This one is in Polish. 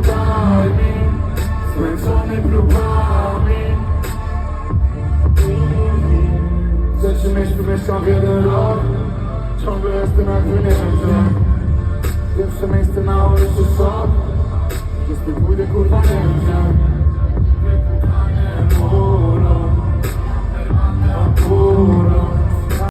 nogami, skręcony próbami Ze trzy miesiące mieszkam w jeden rok Ciągle jestem jak wynięty Pierwsze miejsce na ulicy szok Jestem pójdę kurwa nie